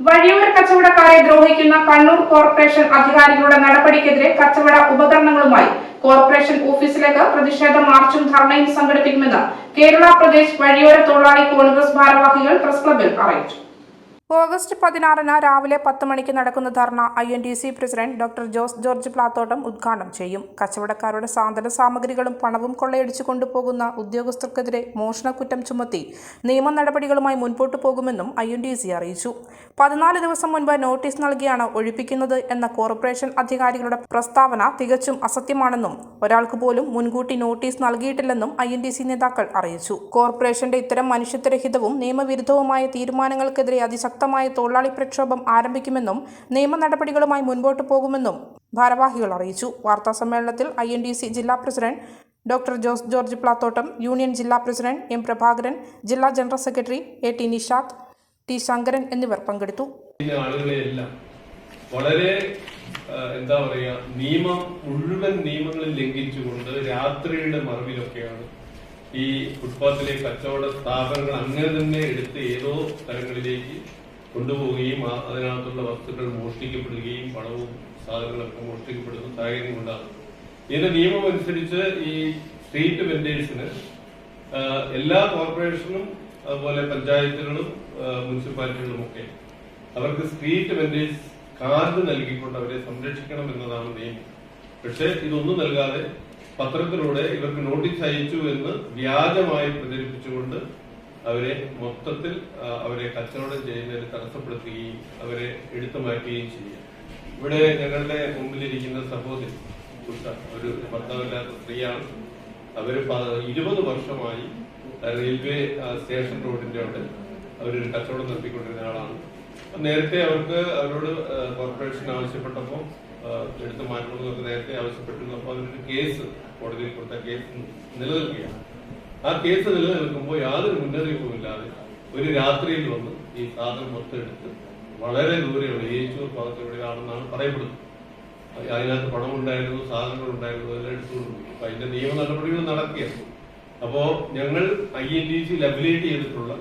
വഴിയോര കച്ചവടക്കാരെ ദ്രോഹിക്കുന്ന കണ്ണൂർ കോർപ്പറേഷൻ അധികാരികളുടെ നടപടിക്കെതിരെ കച്ചവട ഉപകരണങ്ങളുമായി കോർപ്പറേഷൻ ഓഫീസിലേക്ക് പ്രതിഷേധ മാർച്ചും ധർണയും സംഘടിപ്പിക്കുമെന്ന് കേരള പ്രദേശ് വഴിയോര തൊഴിലാളി കോൺഗ്രസ് ഭാരവാഹികൾ പ്രസ് ക്ലബിൽ അറിയിച്ചു. ഓഗസ്റ്റ് പതിനാറിന് രാവിലെ പത്ത് മണിക്ക് നടക്കുന്ന dharna I N D C president doctor Jose George Plathottam ഉദ്ഘാടനം ചെയ്യും. കച്ചവടക്കാരുടെ സാധന സാമഗ്രികളും പണവും കൊള്ളയടിച്ചു കൊണ്ടുപോകുന്ന ഉദ്യോഗസ്ഥർക്കെതിരെ മോഷണക്കുറ്റം ചുമത്തി നിയമ നടപടികളുമായി മുൻപോട്ടു പോകുമെന്നും ഐ എൻ ഡി സി അറിയിച്ചു. പതിനാല് ദിവസം മുൻപ് നോട്ടീസ് നൽകിയാണ് ഒഴിപ്പിക്കുന്നത് എന്ന കോർപ്പറേഷൻ അധികാരികളുടെ പ്രസ്താവന തികച്ചും അസത്യമാണെന്നും ഒരാൾക്ക് പോലും മുൻകൂട്ടി നോട്ടീസ് നൽകിയിട്ടില്ലെന്നും ഐ എൻ ഡി സി നേതാക്കൾ അറിയിച്ചു. കോർപ്പറേഷന്റെ ഇത്തരം മനുഷ്യത്വരഹിതവും നിയമവിരുദ്ധവുമായ തീരുമാനങ്ങൾക്കെതിരെ അതിശക്തമായ തൊഴിലാളി പ്രക്ഷോഭം ആരംഭിക്കുമെന്നും നിയമ നടപടികളുമായി മുൻപോട്ടു പോകുമെന്നും ഭാരവാഹികൾ അറിയിച്ചു. വാർത്താ സമ്മേളനത്തിൽ ഐ എൻ ഡി സി ജില്ലാ president doctor Jose George Plathottam union ജില്ലാ പ്രസിഡന്റ് എം പ്രഭാകരൻ ജില്ലാ general secretary A T Nishad T Sankaran എന്നിവർ പങ്കെടുത്തു. വളരെ എന്താ പറയുക നിയമം മുഴുവൻ നിയമങ്ങളിൽ ലംഘിച്ചുകൊണ്ട് രാത്രിയുടെ മറവിലൊക്കെയാണ് ഈ ഫുട്പാത്തിലെ കച്ചവട സ്ഥാപനങ്ങൾ അങ്ങനെ തന്നെ എടുത്ത് ഏതോ സ്ഥലങ്ങളിലേക്ക് കൊണ്ടുപോവുകയും അതിനകത്തുള്ള വസ്തുക്കൾ മോഷ്ടിക്കപ്പെടുകയും പണവും സാധനങ്ങളൊക്കെ മോഷ്ടിക്കപ്പെടുന്ന സാഹചര്യം ഉണ്ടാകും. ഇതിന്റെ നിയമം അനുസരിച്ച് ഈ സ്ട്രീറ്റ് വെൻഡേഴ്സിന് എല്ലാ കോർപ്പറേഷനും അതുപോലെ പഞ്ചായത്തുകളും മുനിസിപ്പാലിറ്റികളും ഒക്കെ അവർക്ക് സ്ട്രീറ്റ് വെൻഡേഴ്സ് കാർഡ് നൽകിക്കൊണ്ട് അവരെ സംരക്ഷിക്കണം എന്നതാണ് നിയമം. പക്ഷേ ഇതൊന്നും നൽകാതെ പത്രത്തിലൂടെ ഇവർക്ക് നോട്ടീസ് അയച്ചു എന്ന് വ്യാജമായി പ്രചരിപ്പിച്ചുകൊണ്ട് അവരെ മൊത്തത്തിൽ അവരെ കച്ചവടം ചെയ്യുന്നതിന് തടസ്സപ്പെടുത്തുകയും അവരെ എടുത്തു മാറ്റുകയും ചെയ്യുക. ഇവിടെ ഞങ്ങളുടെ മുമ്പിലിരിക്കുന്ന സഹോദരി ഉഷ ഒരു ഭർത്താവില്ലാത്ത സ്ത്രീയാണ്. അവർ പ- ഇരുപത് വർഷമായി റെയിൽവേ സ്റ്റേഷൻ റോഡിന്റെ അവിടെ അവരൊരു കച്ചവടം നടത്തിക്കൊണ്ടിരുന്ന ആളാണ്. നേരത്തെ അവർക്ക് അവരോട് കോർപ്പറേഷൻ ആവശ്യപ്പെട്ടപ്പോൾ എടുത്തു മാറ്റണമെന്നൊക്കെ നേരത്തെ ആവശ്യപ്പെട്ടിരുന്നു. അപ്പോൾ അവരൊരു കേസ് കോടതിയിൽ കൊടുത്ത കേസ് നിലനിൽക്കുകയാണ്. ആ കേസ് നിലനിൽക്കുമ്പോൾ യാതൊരു മുന്നറിയിപ്പും ഇല്ലാതെ ഒരു രാത്രിയിൽ വന്ന് ഈ സാധനം മൊത്തെടുത്ത് വളരെ ദൂരെയുള്ള ഏച്ചൂർ ഭാഗത്ത് എവിടെയാണെന്നാണ് പറയപ്പെടുന്നത്. അതിനകത്ത് പണം ഉണ്ടായിരുന്നു സാധനങ്ങൾ ഉണ്ടായിരുന്നു അതെല്ലാം എടുത്തുകൊണ്ട് പോയി അപ്പൊ അതിന്റെ നിയമ നടപടികൾ നടക്കുകയാണ്. അപ്പോ ഞങ്ങൾ ഐ എൻ ഡി സി ലബിലേറ്റ് ചെയ്തിട്ടുള്ള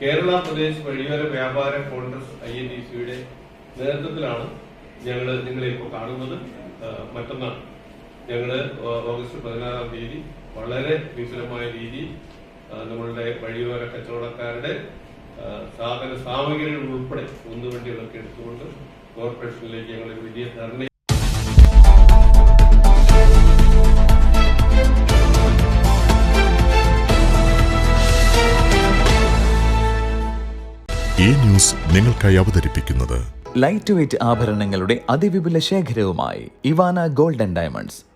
കേരള പ്രദേശ് വഴിയോര വ്യാപാര കോൺഗ്രസ് ഐ എൻ ഡി സിയുടെ നേതൃത്വത്തിലാണ് ഞങ്ങൾ നിങ്ങളെ ഇപ്പോൾ കാണുന്നത്. മറ്റന്നാൾ. ഞങ്ങൾ ഓ- ഓഗസ്റ്റ് പതിനാറാം തീയതി വളരെ വിപുലമായ രീതി നമ്മളുടെ വഴിയോര കച്ചവടക്കാരുടെ സാധന സാമഗ്രികൾ ഉൾപ്പെടെ ഒന്നുവണ്ടികളൊക്കെ എടുത്തുകൊണ്ട് കോർപ്പറേഷനിലേക്ക് ഞങ്ങൾ വലിയ ധർണ ഈ ന്യൂസ് നിങ്ങൾക്കായി അവതരിപ്പിക്കുന്നത് ലൈറ്റ് വെയ്റ്റ് ആഭരണങ്ങളുടെ അതിവിപുല ശേഖരവുമായി Ivana golden diamonds.